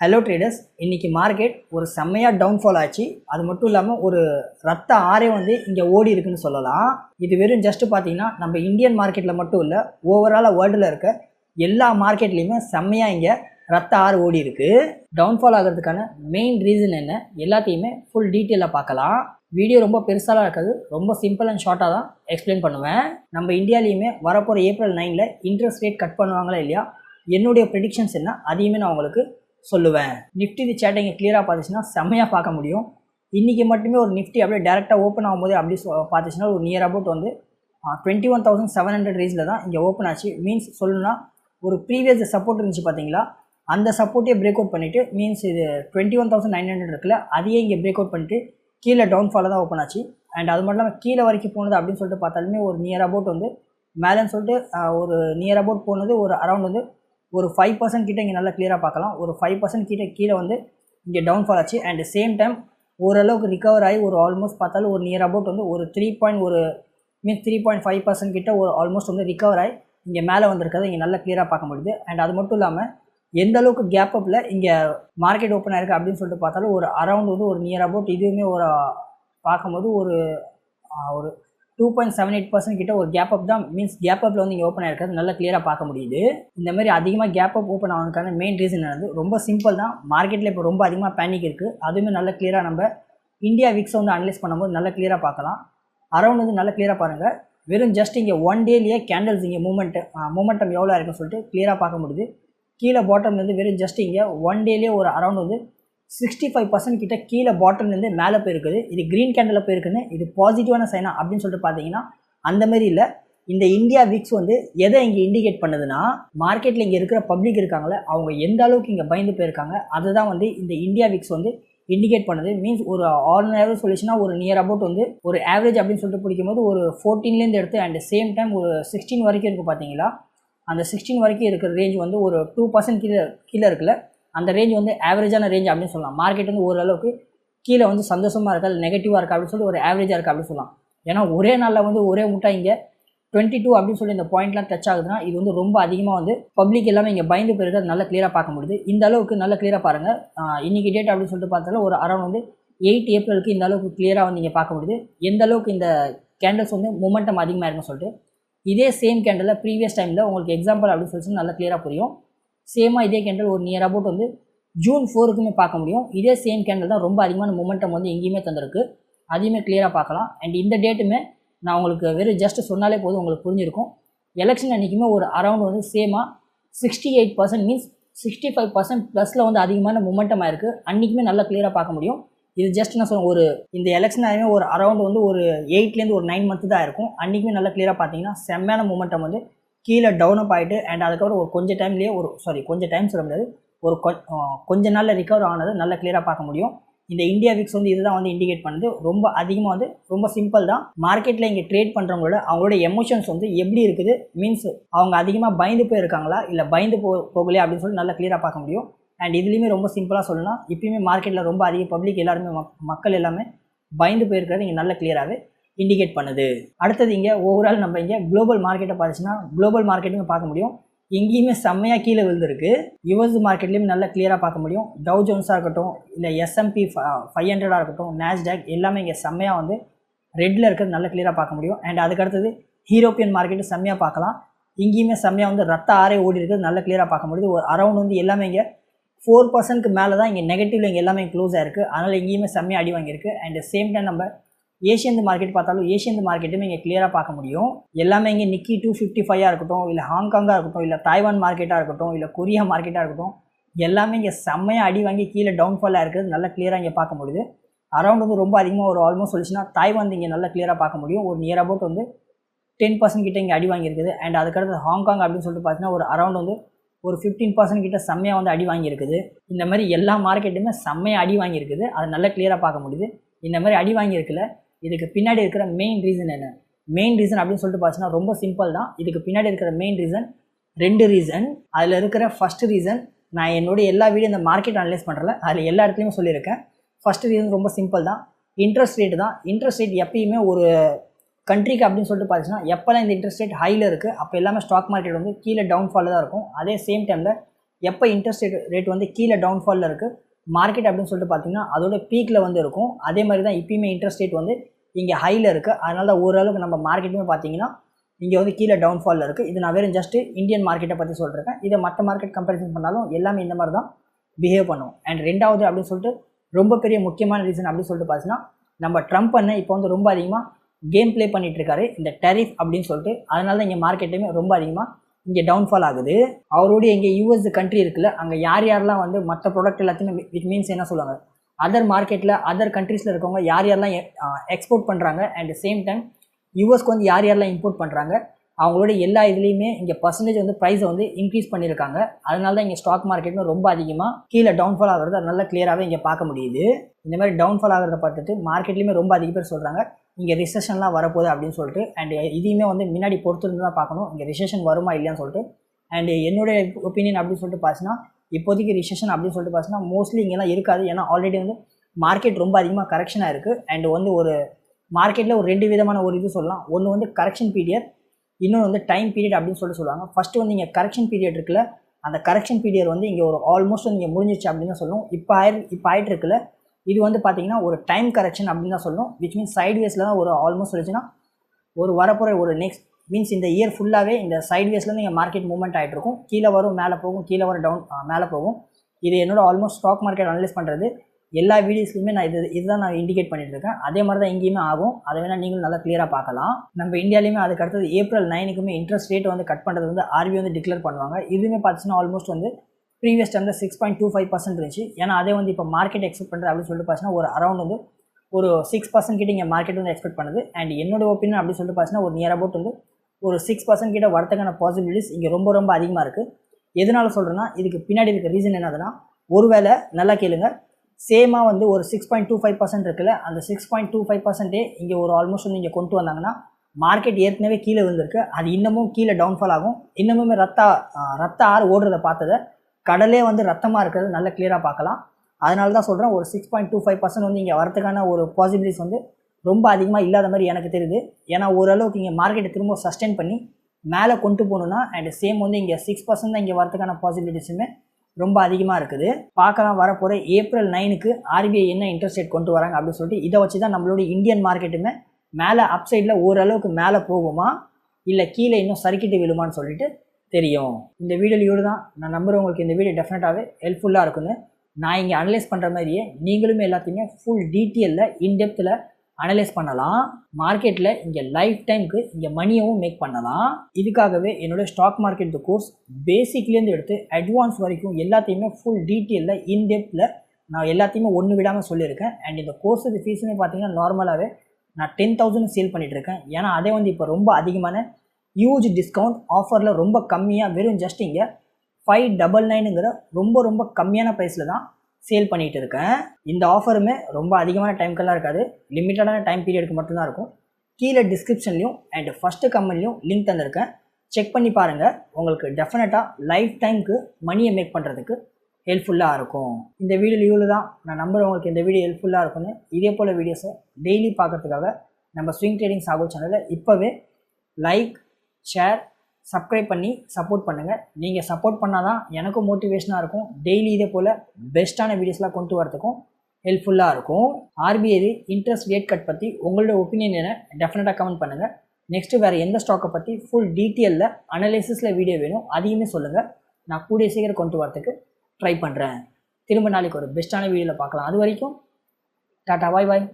Hello traders இன்றைக்கி market ஒரு செம்மையாக டவுன்ஃபால் ஆச்சு. அது மட்டும் இல்லாமல் ஒரு ரத்த ஆறே வந்து இங்கே ஓடி இருக்குன்னு சொல்லலாம். இது வெறும் ஜஸ்ட் பார்த்தீங்கன்னா நம்ம இந்தியன் மார்க்கெட்டில் மட்டும் இல்லை ஓவராலாக வேர்ல்டில் இருக்க எல்லா மார்க்கெட்லேயுமே செம்மையாக இங்கே ரத்த ஆறு ஓடி இருக்கு. டவுன்ஃபால் ஆகிறதுக்கான மெயின் ரீசன் என்ன? எல்லாத்தையுமே ஃபுல் டீட்டெயிலாக பார்க்கலாம். வீடியோ ரொம்ப பெருசாலாம் இருக்காது. ரொம்ப சிம்பிள் அண்ட் ஷார்ட்டாக தான் எக்ஸ்பிளைன் பண்ணுவேன். நம்ம இந்தியாலேயுமே வரப்போகிற ஏப்ரல் நைனில் இன்ட்ரெஸ்ட் ரேட் கட் பண்ணுவாங்களா இல்லையா? என்னுடைய ப்ரெடிக்ஷன்ஸ் என்ன? அதையுமே நான் உங்களுக்கு சொல்லுவேன். நிஃப்டி இது சேட்டை இங்கே கிளியராக பார்த்துச்சுன்னா செம்மையாக பார்க்க முடியும். இன்றைக்கி மட்டுமே ஒரு நிஃப்டி அப்படியே டேரெக்டாக ஓப்பன் ஆகும்போது அப்படி பார்த்துச்சுன்னா ஒரு நியர் அபவுட் வந்து twenty one thousand seven hundred ரேஞ்சில் தான் இங்கே ஓப்பன் ஆச்சு. மீன்ஸ் சொல்லணும்னா ஒரு ப்ரீவியஸ் சப்போர்ட் இருந்துச்சு பார்த்தீங்களா? அந்த சப்போர்ட்டே பிரேக் அவுட் பண்ணிவிட்டு மீன்ஸ் இது twenty one thousand nine hundred இருக்குல்ல அதையே இங்கே பிரேக் அவுட் பண்ணிட்டு கீழே டவுன்ஃபாலில் தான் ஓப்பன் ஆச்சு. அண்ட் அது மட்டும் இல்லாமல் கீழே வரைக்கும் போனது அப்படின்னு சொல்லிட்டு பார்த்தாலுமே ஒரு நியர் அபவுட் வந்து மேலேன்னு சொல்லிட்டு ஒரு நியர் அபவுட் போனது ஒரு அரௌண்ட் வந்து ஒரு ஃபைவ் பர்சன்ட் கிட்ட இங்கே நல்லா கிளியராக பார்க்கலாம். ஒரு ஃபைவ் பர்சன்ட் கிட்ட கீழே வந்து இங்கே டவுன்ஃபால் ஆச்சு. அண்ட் சேம் டைம் ஓரளவுக்கு ரிகவர் ஆகி ஒரு ஆல்மோஸ்ட் பார்த்தாலும் ஒரு நியர் அபவுட் வந்து ஒரு த்ரீ பாயிண்ட் ஒரு means three point five percent கிட்ட ஒரு ஆல்மோஸ்ட் வந்து ரிகவர் ஆகி இங்கே மேலே வந்திருக்கிறது இங்கே நல்லா கிளியராக பார்க்க முடியுது. அண்ட் அது மட்டும் இல்லாமல் எந்த அளவுக்கு கேப் அப்பில் இங்கே மார்க்கெட் ஓப்பன் ஆயிருக்கு அப்படின்னு சொல்லிட்டு பார்த்தாலும் ஒரு அரௌண்ட் வந்து ஒரு நியர் அபவுட் இதுவுமே ஒரு பார்க்கும்போது ஒரு ஒரு two point seven eight percent கிட்ட ஒரு கேப் அப் தான். மீன்ஸ் கேப் அப்பில் வந்து இங்கே ஓப்பன் ஆயிருக்கிறது நல்லா கிளியராக பார்க்க முடியுது. இந்த மாதிரி அதிகமாக கேப் அப் ஓப்பன் ஆனதுக்கான மெயின் ரீசன் என்னது? ரொம்ப சிம்பிள் தான். மார்க்கெட்டில் இப்போ ரொம்ப அதிகமாக பேனிக் இருக்குது அதுவுமே நல்லா கிளியராக நம்ம இந்தியா விக்ஸை வந்து அனலைஸ் பண்ணும்போது நல்லா கிளியராக பார்க்கலாம். அரௌண்ட் வந்து நல்லா கிளியராக பாருங்கள் வெறும் ஜஸ்ட் இங்கே ஒன் டேலேயே கேண்டல்ஸ் இங்கே மூமெண்ட் மூமெண்டம் எவ்வளோ இருக்குன்னு சொல்லிட்டு கிளியராக பார்க்க முடியுது. கீழே பாட்டம்லேருந்து வெறும் ஜஸ்ட் இங்கே ஒன் டேலேயே ஒரு அரௌண்ட் வந்து சிக்ஸ்டி ஃபைவ் பர்சன்ட் கிட்ட கீழே பாட்டம்லேருந்து மேலே போயிருக்குது. இது க்ரீன் கேண்டில் போயிருக்குன்னு இது பாசிட்டிவான சைனா அப்படின்னு சொல்லிட்டு பார்த்தீங்கன்னா அந்தமாரி இல்லை. இந்த இந்தியா விக்ஸ் வந்து எதை இங்கே இண்டிகேட் பண்ணுதுன்னா மார்க்கெட்டில் இங்கே இருக்கிற பப்ளிக் இருக்காங்களே அவங்க எந்த அளவுக்கு இங்கே பயந்து போயிருக்காங்க அதுதான் வந்து இந்த இந்தியா விக்ஸ் வந்து இண்டிகேட் பண்ணுது. மீன்ஸ் ஒரு ஆர்டினரி சொல்லிச்சுன்னா ஒரு நியர் அபவுட் வந்து ஒரு ஆவரேஜ் அப்படின்னு சொல்லிட்டு பிடிக்கும்போது ஒரு ஃபோர்டீன்லேருந்து எடுத்து அண்ட் சேம் டைம் ஒரு சிக்ஸ்டீன் வரைக்கும் இருக்குது பார்த்தீங்களா? அந்த சிக்ஸ்டீன் வரைக்கும் இருக்கிற ரேஞ்ச் வந்து ஒரு டூ பர்சன்ட் கீழே கீழே இருக்குல்ல அந்த ரேஞ்ச் வந்து ஆவரேஜான ரேஞ்ச் அப்படின்னு சொல்லலாம். மார்க்கெட் வந்து ஓரளவுக்கு கீழே வந்து சந்தோஷமாக இருக்கா இல்லை நெகட்டிவாக இருக்கா அப்படின்னு சொல்லி ஒரு ஆவரேஜாக இருக்கா அப்படின்னு சொல்லலாம். ஏன்னா ஒரே நாளில் வந்து ஒரே முட்டை இங்கே டுவெண்ட்டி டூ அப்படின்னு சொல்லி இந்த பாயிண்ட்லாம் டச் ஆகுதுன்னா இது வந்து ரொம்ப அதிகமாக வந்து பப்ளிக் எல்லாமே இங்கே பயந்து போயிருக்க அது நல்லா கிளியராக பார்க்க முடியுது. இந்த அளவுக்கு நல்லா கிளியராக பாருங்கள் இன்னைக்கு டேட் அப்படின்னு சொல்லிட்டு பார்த்தாலும் ஒரு அரௌண்ட் வந்து எயிட் ஏப்ரலுக்கு இந்த அளவுக்கு கிளியராக வந்து இங்கே பார்க்க முடியுது. எந்த அளவுக்கு இந்த கேண்டல்ஸ் வந்து மொமெண்டம் அதிகமாக இருக்குன்னு சொல்லிட்டு இதே சேம் கேண்டலில் ப்ரீவியஸ் டைமில் உங்களுக்கு எக்ஸாம்பிள் அப்படின்னு சொல்லிட்டு நல்லா கிளியராக புரியும். சேமாக இதே கேண்டல் ஒரு நியர் அபவுட் வந்து ஜூன் ஃபோருக்குமே பார்க்க முடியும். இதே சேம் கேண்டல் தான் ரொம்ப அதிகமான மொமெண்டம் வந்து எங்கேயுமே தந்திருக்கு. அதையுமே கிளியராக பார்க்கலாம். அண்ட் இந்த டேட்டுமே நான் உங்களுக்கு வெறும் ஜஸ்ட் சொன்னாலே போதும் உங்களுக்கு புரிஞ்சிருக்கும். எலெக்ஷன் அன்றைக்குமே ஒரு அரௌண்ட் வந்து சேமாக sixty eight percent means sixty five percent ப்ளஸில் வந்து அதிகமான மொமெண்டம் இருக்குது அன்றைக்குமே நல்லா கிளியராக பார்க்க முடியும். இது ஜஸ்ட் நான் சொல்ல ஒரு இந்த எலெக்ஷன் ஆகியுமே ஒரு அரௌண்ட் வந்து ஒரு எயிட்லேருந்து ஒரு நைன் மந்த்து தான் இருக்கும். அன்றைக்குமே நல்லா கிளியராக பார்த்தீங்கன்னா செம்மையான மொமெண்டம் வந்து கீழே டவுன் அப் ஆகிட்டு அண்ட் அதுக்கப்புறம் ஒரு கொஞ்சம் டைம்லேயே ஒரு சாரி கொஞ்சம் டைம் சொல்ல முடியாது. ஒரு கொ- கொஞ்ச நாளில் ரிகவர் ஆனது நல்லா கிளியராக பார்க்க முடியும். இந்த இந்தியா விக்ஸ் வந்து இதுதான் வந்து இண்டிகேட் பண்ணுது. ரொம்ப அதிகமாக வந்து ரொம்ப சிம்பிள் தான். மார்க்கெட்டில் இங்கே ட்ரேட் பண்ணுறவங்களோட அவங்களோட எமோஷன்ஸ் வந்து எப்படி இருக்குது? மீன்ஸ் அவங்க அதிகமாக பயந்து போயிருக்காங்களா? இல்லை பயந்து போ போகலையா? அப்படின்னு சொல்லி நல்லா கிளியராக பார்க்க முடியும். அண்ட் இதுலேயுமே ரொம்ப சிம்பிளாக சொல்லலாம் இப்பயுமே மார்க்கெட்டில் ரொம்ப அதிக பப்ளிக் எல்லாருமே மக்கள் எல்லாமே பயந்து போயிருக்கிறது இங்கே நல்ல கிளியராகவே இண்டிகேட் பண்ணுது. அடுத்தது இங்கே ஓவரால் நம்ம இங்கே குளோபல் மார்க்கெட்டை பார்த்துச்சுன்னா குளோபல் மார்க்கெட்டையும் பார்க்க முடியும். எங்கேயுமே செம்மையாக கீழே விழுந்திருக்கு. யுஎஸ் மார்க்கெட்லேயும் நல்லா கிளியராக பார்க்க முடியும். டவு ஜோன்ஸாக இருக்கட்டும் இல்லை எஸ்எம்பி ஃபைவ் ஹண்ட்ரடாக இருக்கட்டும் நேஸ்டாக் எல்லாமே இங்கே செம்மையாக வந்து ரெட்டில் இருக்கிறது நல்லா கிளியராக பார்க்க முடியும். அண்ட் அதுக்கடுத்தது யூரோப்பியன் மார்க்கெட்டு செம்மையாக பார்க்கலாம். இங்கேயுமே செம்மையாக வந்து ரத்த ஆறே ஓடி இருக்குது நல்லா கிளியராக பார்க்க முடியுது. ஒரு அரௌண்ட் வந்து எல்லாமே இங்கே ஃபோர் பர்சன்ட்க்கு மேலே தான் இங்கே நெகட்டிவ்ல இங்கே எல்லாமே க்ளோஸ் ஆயிருக்கு. அதனால் எங்கேயுமே செம்மையாக அடி வாங்கியிருக்கு. அண்ட் சேம் டைம் நம்ம ஏஷியன் மார்க்கெட் பார்த்தாலும் ஏஷியன் மார்க்கெட்டுமே இங்கே கிளியராக பார்க்க முடியும். எல்லாமே இங்கே நிக்கி டூ ஃபிஃப்டி ஃபைவாக இருக்கட்டும் இல்லை ஹாங்காங்காக இருக்கட்டும் இல்லை தாய்வான் மார்க்கெட்டாக இருக்கட்டும் இல்லை கொரியா மார்க்கெட்டாக இருக்கட்டும் எல்லாமே இங்கே செம்மையாக அடி வாங்கி கீழே டவுன்ஃபாலாக இருக்கிறது நல்லா கிளியராக இங்கே பார்க்க முடியுது. அரௌண்ட் வந்து ரொம்ப அதிகமாக ஒரு ஆல்மோஸ்ட் சொல்லிச்சுன்னா தாய்வான் இங்கே நல்லா கிளியராக பார்க்க முடியும். ஒரு நியர் அபவுட் வந்து டென் பர்சன்ட் கிட்ட இங்கே அடி வாங்கியிருக்குது. அண்ட் அதுக்கடுத்து ஹாங்காங் அப்படின்னு சொல்லிட்டு பார்த்தீங்கன்னா ஒரு அரௌண்ட் வந்து ஒரு ஃபிஃப்டீன் பர்சன்ட் கிட்ட செம்மையாக வந்து அடி வாங்கியிருக்குது. இந்த மாதிரி எல்லா மார்க்கெட்டுமே செம்மையாக அடி வாங்கியிருக்குது. அதை நல்லா கிளியராக பார்க்க முடியுது. இந்த மாதிரி அடி வாங்கியிருக்குல்ல இதுக்கு பின்னாடி இருக்கிற மெயின் ரீசன் என்ன? மெயின் ரீசன் அப்படின்னு சொல்லிட்டு பார்த்தீங்கன்னா ரொம்ப சிம்பிள் தான். இதுக்கு பின்னாடி இருக்கிற மெயின் ரீசன் ரெண்டு ரீசன் அதில் இருக்கிற ஃபர்ஸ்ட் ரீசன் நான் என்னுடைய எல்லா வீடியோ இந்த மார்க்கெட் அனலைஸ் பண்ணுறல அதில் எல்லா இடத்துலையுமே சொல்லியிருக்கேன். ஃபஸ்ட் ரீசன் ரொம்ப சிம்பிள் தான். இன்ட்ரெஸ்ட் ரேட் தான். இன்ட்ரெஸ்ட் ரேட் எப்பயுமே ஒரு கண்ட்ரிக்கு அப்படின்னு சொல்லிட்டு பார்த்தீங்கன்னா எப்போல்லாம் இந்த இன்ட்ரெஸ்ட் ரேட் ஹையில் இருக்குது அப்போ எல்லாமே ஸ்டாக் மார்க்கெட் வந்து கீழே டவுன்ஃபாலில் தான் இருக்கும். அதே சேம் டைமில் எப்போ இன்ட்ரெஸ்ட் ரேட் ரேட் வந்து கீழே டவுன்ஃபாலில் இருக்குது மார்க்கெட் அப்படின்னு சொல்லிட்டு பார்த்தீங்கன்னா அதோட பீக்கில் வந்து இருக்கும். அதே மாதிரி தான் இப்பயுமே இன்ட்ரெஸ்ட் ரேட் வந்து இங்கே ஹையில் இருக்குது அதனால தான் ஓரளவுக்கு நம்ம மார்க்கெட்டுமே பார்த்தீங்கன்னா இங்கே வந்து கீழே டவுன்ஃபாலில் இருக்குது இது நான் வெறும் ஜஸ்ட்டு இந்தியன் மார்க்கெட்டை பற்றி சொல்கிறேன் இதை மற்ற மார்க்கெட் கம்பேரிசன் பண்ணாலும் எல்லாமே இந்த மாதிரி தான் பிஹேவ் பண்ணும். அண்ட் ரெண்டாவது அப்படின்னு சொல்லிட்டு ரொம்ப பெரிய முக்கியமான ரீசன் அப்படின்னு சொல்லிட்டு பார்த்தீங்கன்னா நம்ம ட்ரம்ப் அண்ணன் இப்போ வந்து ரொம்ப அதிகமாக கேம் ப்ளே பண்ணிகிட்ருக்காரு இந்த டெரிஃப் அப்படின்னு சொல்லிட்டு அதனால தான் இங்கே மார்க்கெட்டுமே ரொம்ப அதிகமாக இங்கே டவுன்ஃபால் ஆகுது. அவருடைய இங்கே யூஎஸ் கண்ட்ரி இருக்குல்ல அங்கே யார் யாரெல்லாம் வந்து மற்ற ப்ராடக்ட் எல்லாத்தையுமே இட் மீன்ஸ் என்ன சொல்லுவாங்க? அதர் மார்க்கெட்டில் அதர் கண்ட்ரீஸில் இருக்கவங்க யார் யாரெல்லாம் எக்ஸ்போர்ட் பண்ணுறாங்க அண்ட் சேம் டைம் யூஎஸ்க்கு வந்து யார் யாரெல்லாம் இம்போர்ட் பண்ணுறாங்க அவங்களோட எல்லா இதுலேயுமே இங்கே பர்சன்டேஜ் வந்து ப்ரைஸை வந்து இன்க்ரீஸ் பண்ணியிருக்காங்க. அதனால தான் இங்கே ஸ்டாக் மார்க்கெட்னு ரொம்ப அதிகமாக கீழே டவுன்ஃபால் ஆகிறது அது நல்லா கிளியராகவே இங்கே பார்க்க முடியுது. இந்த மாதிரி டவுன்ஃபால் ஆகிறத பார்த்துட்டு மார்க்கெட்லேயுமே ரொம்ப அதிக பேர் சொல்கிறாங்க இங்கே ரிசெஷன்லாம் வரப்போகுது அப்படின்னு சொல்லிட்டு அண்ட் இதையுமே வந்து முன்னாடி பொறுத்திருந்து தான் பார்க்கணும் இங்கே ரிசெஷன் வருமா இல்லையான்னு சொல்லிட்டு அண்ட் என்னுடைய ஒப்பீனியன் அப்படின்னு சொல்லிட்டு பார்த்தீங்கன்னா இப்போதைக்கு ரிசெஷன் அப்படின்னு சொல்லிட்டு பார்த்தீங்கன்னா மோஸ்ட்லி இங்கெல்லாம் இருக்காது. ஏன்னா ஆல்ரெடி வந்து மார்க்கெட் ரொம்ப அதிகமாக கரெக்ஷனாக இருக்குது அண்ட் வந்து ஒரு மார்க்கெட்டில் ஒரு ரெண்டு விதமான ஒரு இது சொல்லலாம். ஒன்று வந்து கரெக்ஷன் பீரியட் இன்னொன்று வந்து டைம் பீரியட் அப்படின்னு சொல்லிட்டு சொல்லுவாங்க. ஃபஸ்ட்டு வந்து இங்கே கரெக்ஷன் பீரியட் இருக்குல்ல அந்த கரெக்ஷன் பீரியட் வந்து இங்கே ஒரு ஆல்மோஸ்ட் வந்து இங்கே முடிஞ்சிச்சு அப்படின்னு தான் சொல்லுவோம் இப்போ ஆயிரு இப்போ ஆயிட்டு இருக்குல்ல இது வந்து பார்த்தீங்கன்னா ஒரு டைம் கரெக்ஷன் அப்படின்னு தான் சொல்லணும் விச் மீன்ஸ் சைட்வேஸில் தான் ஒரு ஆல்மோஸ்ட் இருந்துச்சுன்னா ஒரு வரப்போகிற ஒரு நெக்ஸ்ட் மீன்ஸ் இந்த இயர் ஃபுல்லாகவே இந்த சைட்வேஸ்லேருந்து இங்கே மார்க்கெட் மூவ்மெண்ட் ஆகிட்டு இருக்கும். கீழே வரும் மேலே போகும் கீழே வரும் டவுன் மேலே போகும். இது என்னோட ஆல்மோஸ்ட் ஸ்டாக் மார்க்கெட் அனலைஸ் பண்ணுறது எல்லா வீடியோஸ்லையுமே நான் இது இதுதான் நான் இண்டிகேட் பண்ணிட்டு இருக்கேன். அதே மாதிரி தான் எங்கேயுமே ஆகும். அதை வேணால் நீங்களும் நல்லா கிளியராக பார்க்கலாம். நம்ம இந்தியாலையுமே அதுக்கு அடுத்தது ஏப்ரல் நைனுக்குமே இன்ட்ரெஸ்ட் ரேட் வந்து கட் பண்ணுறது வந்து ஆர்பிஐ வந்து டிக்ளேர் பண்ணுவாங்க. இதுவுமே பார்த்துச்சுன்னா ஆல்மோஸ்ட் வந்து ப்ரீவியஸ் டைமில் six point two five percent இருந்துச்சு. ஏன்னா அதே வந்து இப்போ மார்க்கெட் எக்ஸ்பெக்ட் பண்ணுறது அப்படின்னு சொல்லிட்டு பார்த்தீங்கன்னா ஒரு அரௌண்ட் வந்து ஒரு சிக்ஸ் பர்சன்ட் கிட்ட இங்கே மார்க்கெட் வந்து எக்ஸ்பெக்ட் பண்ணுது. அண்ட் என்னோட ஒப்பீனியன் அப்படின்னு சொல்லிட்டு பார்த்தீங்கன்னா ஒரு நியர் அபவுட் வந்து ஒரு சிக்ஸ் பர்சன்ட் கிட்ட வரதுக்கான பாசிபிலிட்டிஸ் இங்கே ரொம்ப ரொம்ப அதிகமாக இருக்குது எதனால சொல்கிறேன்னா இதுக்கு பின்னாடி இருக்க ரீசன் என்னதுன்னா ஒருவேளை நல்லா கேளுங்க. சேமாக வந்து ஒரு six point two five percent இருக்குல்ல அந்த சிக்ஸ் பாயிண்ட் டூ ஃபைவ் பர்சன்ட்டே இங்கே ஒரு ஆல்மோஸ்ட் வந்து இங்கே கொண்டு வந்தாங்கன்னா மார்க்கெட் ஏற்கனவே கீழே விழுந்திருக்கு. அது இன்னமும் கீழே டவுன்ஃபால் ஆகும். இன்னமுமே ரத்த ரத்த ஆறு ஓடுறத பார்த்ததை கடலே வந்து ரத்தமாக இருக்கிறது நல்லா கிளியராக பார்க்கலாம். அதனால தான் சொல்கிறேன் ஒரு six point two five percent வந்து இங்கே வரத்துக்கான ஒரு பாசிபிலிட்டிஸ் வந்து ரொம்ப அதிகமாக இல்லாத மாதிரி எனக்கு தெரியுது. ஏன்னா ஓரளவுக்கு இங்கே மார்க்கெட்டை திரும்ப சஸ்டெயின் பண்ணி மேலே கொண்டு போகணுன்னா அண்ட் சேம் வந்து இங்கே சிக்ஸ் பர்சன்ட் தான் இங்கே வரதுக்கான பாசிபிலிட்டிஸுமே ரொம்ப அதிகமாக இருக்குது. பார்க்கலாம் வரப்போகிற ஏப்ரல் நைனுக்கு ஆர்பிஐ என்ன இன்ட்ரெஸ்ட் ரேட் கொண்டு வராங்க அப்படின்னு சொல்லிட்டு இதை வச்சு தான் நம்மளோட இந்தியன் மார்க்கெட்டுமே மேலே அப் சைடில் ஓரளவுக்கு மேலே போகுமா இல்லை கீழே இன்னும் சறுக்கிட்டு விழுமான்னு சொல்லிட்டு தெரியும். இந்த வீடியோலையோடு தான் நான் நம்புகிறேன் உங்களுக்கு இந்த வீடியோ டெஃபினட்டாகவே ஹெல்ப்ஃபுல்லாக இருக்குன்னு நான் இங்கே அனலைஸ் பண்ணுற மாதிரியே நீங்களுமே எல்லாத்தையுமே ஃபுல் டீட்டெயிலில் இன்டெப்த்தில் அனலைஸ் பண்ணலாம். மார்க்கெட்டில் இங்கே லைஃப் டைமுக்கு இங்கே மணியவும் மேக் பண்ணலாம். இதுக்காகவே என்னுடைய ஸ்டாக் மார்க்கெட் கோர்ஸ் பேசிக்லேருந்து எடுத்து அட்வான்ஸ் வரைக்கும் எல்லாத்தையுமே ஃபுல் டீட்டெயிலில் இன்டெப்த்தில் நான் எல்லாத்தையுமே ஒன்று விடாமல் சொல்லியிருக்கேன். அண்ட் இந்த கோர்ஸுக்கு ஃபீஸுமே பார்த்தீங்கன்னா நார்மலாகவே நான் டென் தௌசண்ட் சேல் பண்ணிகிட்ருக்கேன் ஏன்னா அதே வந்து இப்போ ரொம்ப அதிகமான ஹியூஜ் டிஸ்கவுண்ட் ஆஃபரில் ரொம்ப கம்மியாக வெறும் ஜஸ்ட் இங்கே ஃபைவ் டபுள் நைனுங்கிற ரொம்ப ரொம்ப கம்மியான ப்ரைஸில் தான் சேல் பண்ணிகிட்டு இருக்கேன். இந்த ஆஃபருமே ரொம்ப அதிகமான டைம்க்கெல்லாம் இருக்காது. லிமிட்டடான டைம் பீரியடுக்கு மட்டும்தான் இருக்கும். கீழே டிஸ்கிரிப்ஷன்லையும் அண்ட் ஃபஸ்ட்டு கம்பெனிலையும் லிங்க் தந்திருக்கேன். செக் பண்ணி பாருங்கள் உங்களுக்கு டெஃபினட்டாக லைஃப் டைமுக்கு மணியை மேக் பண்ணுறதுக்கு ஹெல்ப்ஃபுல்லாக இருக்கும். இந்த வீடியோ லீவில் தான் நான் நம்புகிறேன் உங்களுக்கு இந்த வீடியோ ஹெல்ப்ஃபுல்லாக இருக்கும்னு. இதே போல் வீடியோஸை டெய்லி பார்க்கறதுக்காக நம்ம ஸ்விங் ட்ரேடிங் சாகோ சேனலில் இப்போவே லைக் ஷேர் சப்ஸ்கிரைப் பண்ணி சப்போர்ட் பண்ணுங்கள் நீங்கள் சப்போர்ட் பண்ணால் தான் எனக்கும் மோட்டிவேஷனாக இருக்கும். டெய்லி இதே போல் பெஸ்ட்டான வீடியோஸ்லாம் கொண்டு வரதுக்கும் ஹெல்ப்ஃபுல்லாக இருக்கும். ஆர்பிஐ இன்ட்ரெஸ்ட் ரேட் கட் பற்றி உங்களோட ஒப்பீனியன் என்ன? டெஃபினட்டாக கமெண்ட் பண்ணுங்கள் நெக்ஸ்ட்டு வேறு எந்த ஸ்டாக்கை பற்றி ஃபுல் டீட்டெயிலில் அனலைசிஸில் வீடியோ வேணும் அதையுமே சொல்லுங்கள் நான் கூடிய சீக்கிரம் கொண்டு வரத்துக்கு ட்ரை பண்ணுறேன் திரும்ப நாளைக்கு ஒரு பெஸ்ட்டான வீடியோவில் பார்க்கலாம். அது வரைக்கும் டாட்டா பாய் பாய்